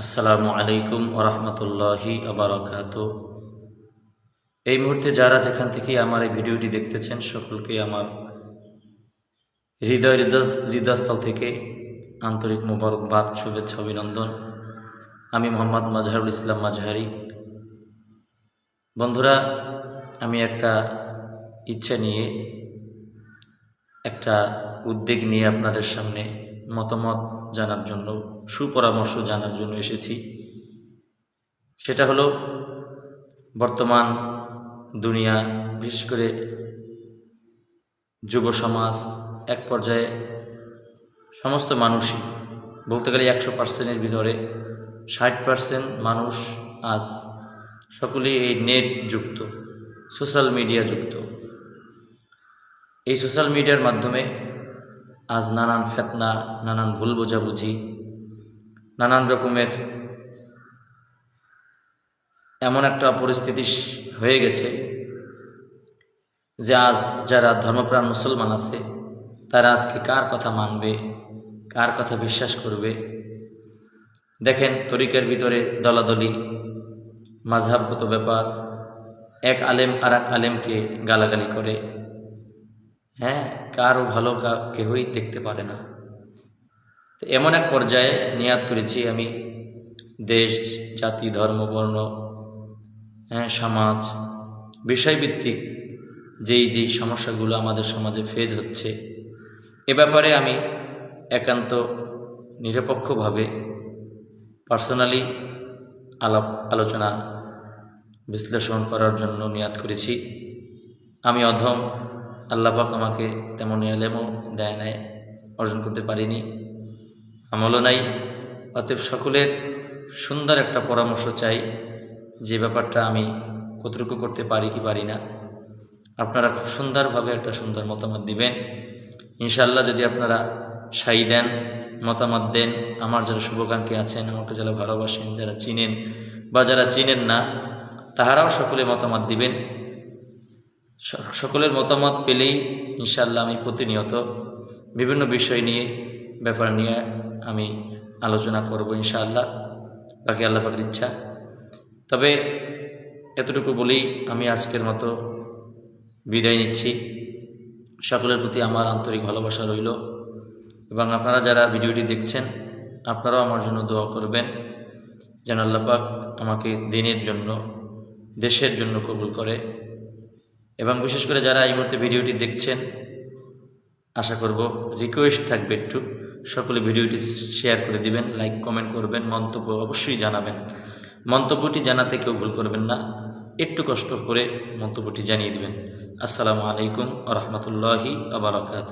আসসালামু আলাইকুম ওরহমতুল্লাহি আবরকাত এই মুহূর্তে যারা যেখান থেকে আমার এই ভিডিওটি দেখতেছেন, সকলকে আমার হৃদয় হৃদয় হৃদয়স্থল থেকে আন্তরিক মোবারকবাদ, শুভেচ্ছা, অভিনন্দন। আমি মোহাম্মদ মাজহারুল ইসলাম মাজহারি। বন্ধুরা, আমি একটা ইচ্ছা নিয়ে, একটা উদ্যোগ নিয়ে আপনাদের সামনে মতামত জানার জন্য, সুপরামর্শ জানার জন্য এসেছি। সেটা হলো, বর্তমান দুনিয়া, বিশেষ করে যুব সমাজ এক পর্যায়ে সমস্ত মানুষই, বলতে গেলে একশো পার্সেন্টের ভিতরে, ষাট পার্সেন্ট মানুষ আজ সকলেই এই নেট যুক্ত, সোশ্যাল মিডিয়া যুক্ত। এই সোশ্যাল মিডিয়ার মাধ্যমে আজ নানান ফেতনা, নানান ভুল বোঝাবুঝি, নানান রকমের এমন একটা পরিস্থিতি হয়ে গেছে যে আজ যারা ধর্মপ্রাণ মুসলমান আছে, তারা আজকে কার কথা মানবে, কার কথা বিশ্বাস করবে? দেখেন তরিকের ভিতরে দলাদলি, মাঝহাবগত ব্যাপার, এক আলেম আর এক আলেমকে গালাগালি করে। হ্যাঁ কারও ভালো কেউই দেখতে পারে না। তো এমন এক পর্যায়ে নিয়াদ করেছি আমি, দেশ, জাতি, ধর্ম, বর্ণ হ্যাঁ সমাজ, বিষয়ভিত্তিক যেই যেই সমস্যাগুলো আমাদের সমাজে ফেজ হচ্ছে, এ ব্যাপারে আমি একান্ত নিরপেক্ষভাবে পার্সোনালি আলাপ, আলোচনা বিশ্লেষণ করার জন্য নিয়াদ করেছি। আমি অধম আল্লাপাক আমাকে তেমন এলেমও দেয় নাই, অর্জন করতে পারিনি। আমলও নাই। অতএব সকলের সুন্দর একটা পরামর্শ চাই যে ব্যাপারটা আমি কতটুকু করতে পারি কি পারি না। আপনারা খুব সুন্দরভাবে একটা সুন্দর মতামত দিবেন। ইনশাল্লাহ যদি আপনারা সাই দেন, মতামত দেন, আমার যারা শুভাকাঙ্ক্ষী আছেন, আমাকে যারা ভালোবাসেন, যারা চিনেন বা যারা চিনেন না, তাহারাও সকলে মতামত দিবেন। সকলের মতামত পেলেই ইনশাল্লাহ আমি প্রতিনিয়ত বিভিন্ন বিষয় নিয়ে, ব্যাপার নিয়ে আমি আলোচনা করব ইনশাআল্লাহ। বাকি আল্লাহ পাকের ইচ্ছা। তবে এতটুকু বলেই আমি আজকের মতো বিদায় নিচ্ছি। সকলের প্রতি আমার আন্তরিক ভালোবাসা রইল এবং আপনারা যারা ভিডিওটি দেখছেন, আপনারাও আমার জন্য দোয়া করবেন যেন আল্লাপাক আমাকে দিনের জন্য, দেশের জন্য কবুল করে। এবং বিশেষ করে যারা এই মুহূর্তে ভিডিওটি দেখছেন, আশা করব রিকোয়েস্ট থাকবে একটু। সকলে ভিডিওটি শেয়ার করে দিবেন লাইক কমেন্ট করবেন, মন্তব্য অবশ্যই জানাবেন। মন্তব্যটি জানাতে কেউ ভুল করবেন না। একটু কষ্ট করে মন্তব্যটি জানিয়ে দিবেন। আসসালামু আলাইকুম আ রহমতুল্লাহি আবরকাত